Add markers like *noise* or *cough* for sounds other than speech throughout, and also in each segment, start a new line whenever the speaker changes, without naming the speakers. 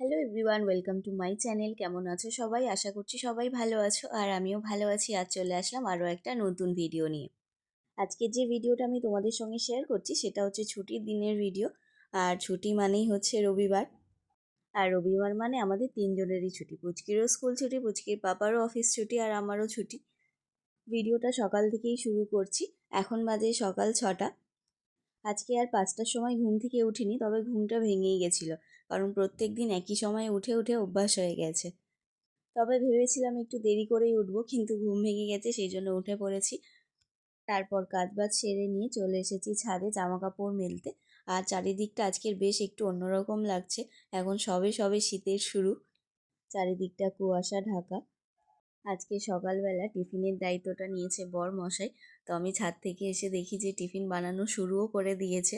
Hello everyone welcome to my channel কেমন আছো সবাই? আশা করছি সবাই ভালো আছো। আর আমিও ভালো আছি। আজ চলে আসলাম আরও একটা নতুন ভিডিও নিয়ে। আজকে যে ভিডিওটা আমি তোমাদের সঙ্গে শেয়ার করছি, সেটা হচ্ছে ছুটির দিনের ভিডিও আর ছুটি মানেই হচ্ছে রবিবার। আর রবিবার মানে আমাদের তিনজনেরই ছুটি। পুচকিরও স্কুল ছুটি, পুচকির পাপারও অফিস ছুটি, আর আমারও ছুটি। ভিডিওটা সকাল থেকেই শুরু করছি। এখন বাজে সকাল ছটা। আজকে আর পাঁচটার সময় ঘুম থেকে উঠিনি, তবে ঘুমটা ভেঙেই গেছিল। কারণ প্রত্যেক দিন একই সময়ে উঠে উঠে অভ্যাস হয়ে গেছে। তবে ভেবেছিলাম একটু দেরি করেই উঠবো, কিন্তু ঘুম ভেঙে গেছে সেই জন্য উঠে পড়েছি। তারপর কাজ বাজ সেরে নিয়ে চলে এসেছি ছাদে জামা কাপড় মেলতে। আর চারিদিকটা আজকের বেশ একটু অন্যরকম লাগছে। এখন সবে সবে শীতের শুরু। চারিদিকটা কুয়াশা, ঢাকা। আজকে সকালবেলা টিফিনের দায়িত্বটা নিয়েছে বর মশাই তো আমি ছাদ থেকে এসে দেখি যে টিফিন বানানো শুরুও করে দিয়েছে।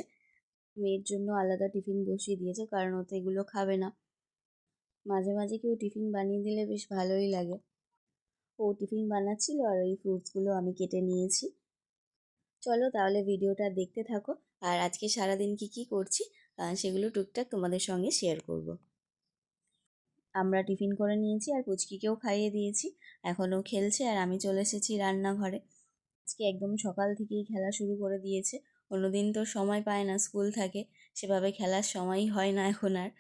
মেয়ের জন্য আলাদা টিফিন বসিয়ে দিয়েছে, কারণ ও তো এগুলো খাবে না। মাঝে মাঝে কেউ টিফিন বানিয়ে দিলে বেশ ভালোই লাগে। ও টিফিন বানাচ্ছিল আর ওই ফ্রুটসগুলো আমি কেটে নিয়েছি। চলো তাহলে ভিডিওটা দেখতে থাকো। আর আজকে সারাদিন কি কি করছি সেগুলো টুকটাক তোমাদের সঙ্গে শেয়ার করব। আমরা টিফিন করে নিয়েছি আর পুচকিকেও খাইয়ে দিয়েছি। এখনও খেলছে আর আমি চলে এসেছি রান্নাঘরে। আজকে একদম সকাল থেকেই খেলা শুরু করে দিয়েছে। অন্যদিন তো সময় পায় না, স্কুল থাকে। সেভাবে খেলার সময়ই হয় না এখন আর।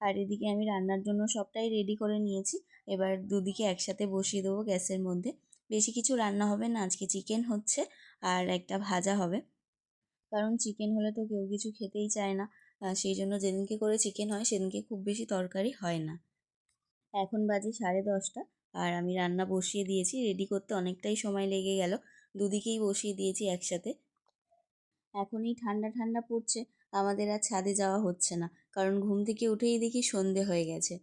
আর এদিকে আমি রান্নার জন্য সবটাই রেডি করে নিয়েছি। এবার দুদিকে একসাথে বসিয়ে দেবো গ্যাসের মধ্যে। বেশি কিছু রান্না হবে না, আজকে চিকেন হচ্ছে আর একটা ভাজা হবে। কারণ চিকেন হলে তো কেউ কিছু খেতেই চায় না। সেই জন্য যেদিনকে করে চিকেন হয়, সেদিনকে খুব বেশি তরকারি হয় না। এখন বাজে সাড়ে দশটা আর আমি রান্না বসিয়ে দিয়েছি। রেডি করতে অনেকটাই সময় লেগে গেল। দুদিকেই বসিয়ে দিয়েছি একসাথে। এখন এই ঠান্ডা ঠান্ডা পড়ছে, আমাদের আর ছাদে যাওয়া হচ্ছে না। কারণ ঘুম থেকে উঠেই দেখি সন্ধে হয়ে গেছে।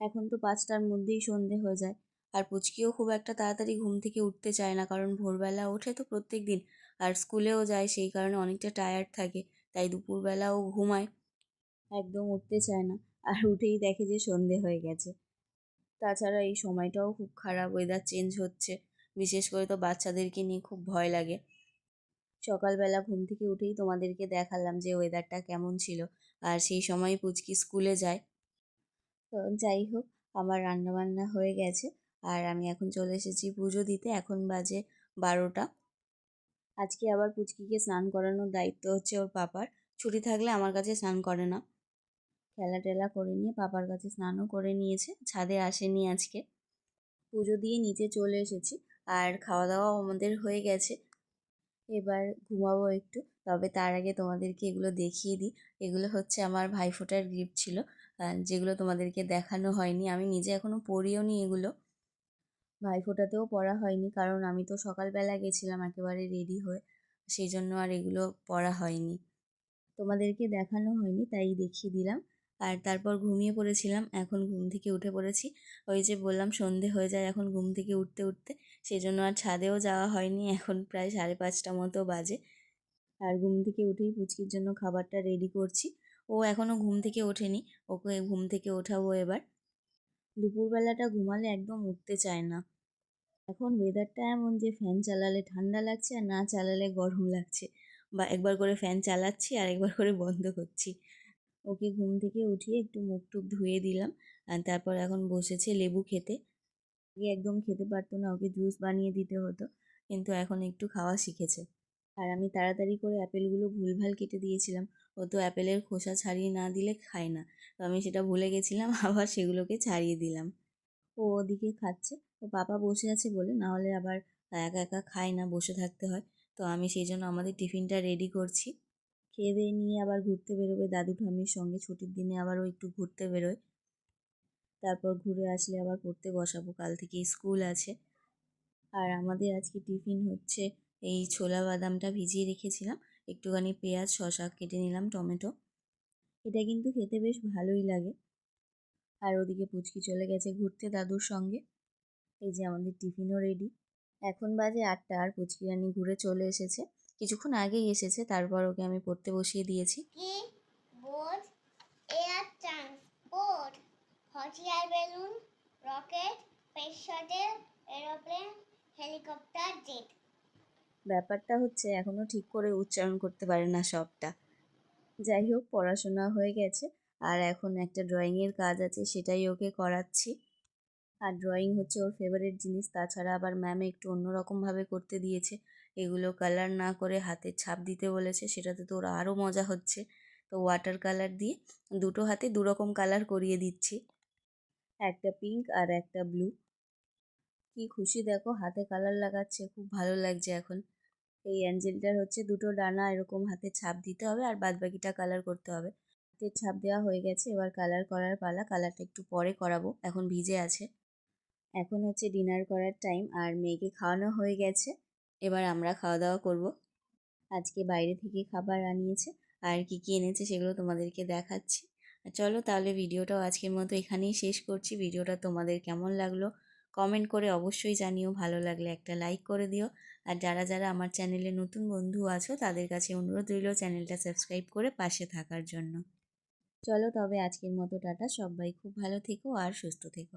এখন তো পাঁচটার মধ্যেই সন্ধে হয়ে যায়। আর পুচকিও খুব একটা তাড়াতাড়ি ঘুম থেকে উঠতে চায় না, কারণ ভোরবেলা ওঠে তো প্রত্যেক দিন। আর স্কুলেও যায়, সেই কারণে অনেকটা টায়ার্ড থাকে। তাই দুপুরবেলাও ঘুমায়। একদম উঠতে চায় না। আর উঠেই দেখে যে সন্ধে হয়ে গেছে। তাছাড়া এই সময়টাও খুব খারাপ ওয়েদার চেঞ্জ হচ্ছে। বিশেষ করে তো বাচ্চাদেরকে নিয়ে খুব ভয় লাগে। সকালবেলা ঘুম থেকে উঠেই তোমাদেরকে দেখালাম যে ওয়েদারটা কেমন ছিল। আর সেই সময় পুচকি স্কুলে যায়। তো যাই হোক, আমার রান্নাবান্না হয়ে গেছে। আর আমি এখন চলে এসেছি পুজো দিতে। এখন বাজে বারোটা। আজকে আবার পুচকিকে স্নান করানোর দায়িত্ব হচ্ছে ওর পাপার। ছুটি থাকলে আমার কাছে স্নান করে না। খেলা টেলা করে নিয়ে পাপার কাছে স্নানও করে নিয়েছে। ছাদে আসেনি আজকে। পুজো দিয়ে নিচে চলে এসেছি। আর খাওয়া দাওয়াও আমাদের হয়ে গেছে। এবার ঘুমাবো একটু। তবে তার আগে তোমাদেরকে এগুলো দেখিয়ে দিই। এগুলো হচ্ছে আমার ভাইফোঁটার গিফট ছিল যেগুলো তোমাদেরকে দেখানো হয়নি। আমি নিজে এখনও পড়িও নি এগুলো। ভাইফোঁটাতেও পড়া হয়নি, কারণ আমি তো সকালবেলা গেছিলাম একেবারে রেডি হয়ে, সেই জন্য আর এগুলো পড়া হয়নি। তোমাদেরকে দেখানো হয়নি, তাই দেখিয়ে দিলাম। আর তারপর ঘুমিয়ে পড়েছিলাম, এখন ঘুম থেকে উঠে পড়েছি। ওই যে বললাম, সন্ধে হয়ে যায় এখন ঘুম থেকে উঠতে উঠতে। সেই জন্য আর ছাদেও যাওয়া হয়নি, এখন প্রায় সাড়ে পাঁচটা মতো বাজে। আর ঘুম থেকে উঠেই পুচকির জন্য খাবারটা রেডি করছি। ও এখনও ঘুম থেকে ওঠেনি, ওকে ঘুম থেকে ওঠাবো এবার। দুপুরবেলাটা ঘুমালে একদম উঠতে চায় না। এখন ওয়েদারটা এমন যে ফ্যান চালালে ঠান্ডা লাগছে আর না চালালে গরম লাগছে। বা একবার করে ফ্যান চালাচ্ছি আর একবার করে বন্ধ করছি। ওকে ঘুম থেকে উঠিয়ে একটু মুখ টুক ধুয়ে দিলাম। তারপর এখন বসেছে লেবু খেতে। আগে একদম খেতে পারতো না, ওকে জুস বানিয়ে দিতে হতো, কিন্তু এখন একটু খাওয়া শিখেছে। আর আমি তাড়াতাড়ি করে অ্যাপেলগুলো ভুলভাল কেটে দিয়েছিলাম। ও তো অ্যাপেলের খোসা ছাড়িয়ে না দিলে খায় না। তো আমি সেটা ভুলে গেছিলাম, *laughs* আবার সেগুলোকে ছাড়িয়ে দিলাম। ও ওদিকে খাচ্ছে। ও পাপা বসে আছে বলে নাহলে আবার একা একা খায় না, বসে থাকতে হয়। তো আমি সেই জন্য আমাদের টিফিনটা রেডি করছি। খেয়ে দিয়ে নিয়ে আবার ঘুরতে বেরোবে। দাদু ঠাম্মির সঙ্গে ছুটির দিনে আবারও একটু ঘুরতে বেরোয়। তারপর ঘুরে আসলে আবার পড়তে বসাবো। কাল থেকে স্কুল আছে। আর আমাদের আজকে টিফিন হচ্ছে এই ছোলা বাদামটা ভিজিয়ে রেখেছিলাম। একটুখানি পেঁয়াজ শশা কেটে নিলাম, টমেটো। এটা কিন্তু খেতে বেশ ভালোই লাগে। আর ওদিকে পুচকি চলে গেছে ঘুরতে দাদুর সঙ্গে। এই যে আমাদের টিফিনও রেডি। এখন বাজে আটটা আর পুচকি রানি ঘুরে চলে এসেছে। কিছুক্ষণ আগেই এসেছে তারপর ওকে আমি পড়তে বসিয়ে দিয়েছি।
Board air transport hot balloon rocket space shuttle aeroplane helicopter jet.
ব্যাপারটা হচ্ছে এখনও ঠিক করে উচ্চারণ করতে পারে না সবটা। যাই হোক পড়াশোনা হয়ে গেছে আর এখন একটা ড্রয়িংয়ের কাজ আছে সেটাই ওকে করাচ্ছি। আর ড্রয়িং হচ্ছে ওর ফেভারিট জিনিস। তাছাড়া আবার ম্যাম একটু অন্যরকমভাবে করতে দিয়েছে। এগুলো কালার না করে হাতে ছাপ দিতে বলেছে, সেটাতে তো ওর আরও মজা হচ্ছে। তো ওয়াটার কালার দিয়ে দুটো হাতে দু রকম কালার করিয়ে দিচ্ছি। একটা পিঙ্ক আর একটা ব্লু কি খুশি দেখো, হাতে কালার লাগাচ্ছে, খুব ভালো লাগছে এখন। এই অ্যাঞ্জেলটার হচ্ছে দুটো ডানা, এরকম হাতে ছাপ দিতে হবে আর বাদ বাকিটা কালার করতে হবে। হাতে ছাপ দেওয়া হয়ে গেছে, এবার কালার করার পালা কালারটা একটু পরে করাবো, এখন ভিজে আছে। এখন হচ্ছে ডিনার করার টাইম আর মেয়েকে খাওয়ানো হয়ে গেছে। এবার আমরা খাওয়া দাওয়া করব। আজকে বাইরে থেকে খাবার আনিয়েছে। আর কি কি এনেছে সেগুলো তোমাদেরকে দেখাচ্ছি। চলো তাহলে ভিডিওটাও আজকের মতো এখানেই শেষ করছি। ভিডিওটা তোমাদের কেমন লাগল কমেন্ট করে অবশ্যই জানিও। ভালো লাগলে একটা লাইক করে দিও। আর যারা যারা আমার চ্যানেলে নতুন বন্ধু আছো, তাদের কাছে অনুরোধ রইল চ্যানেলটা সাবস্ক্রাইব করে পাশে থাকার জন্য। চলো তবে আজকের মতো টাটা। সবাই খুব ভালো থেকো আর সুস্থ থেকো।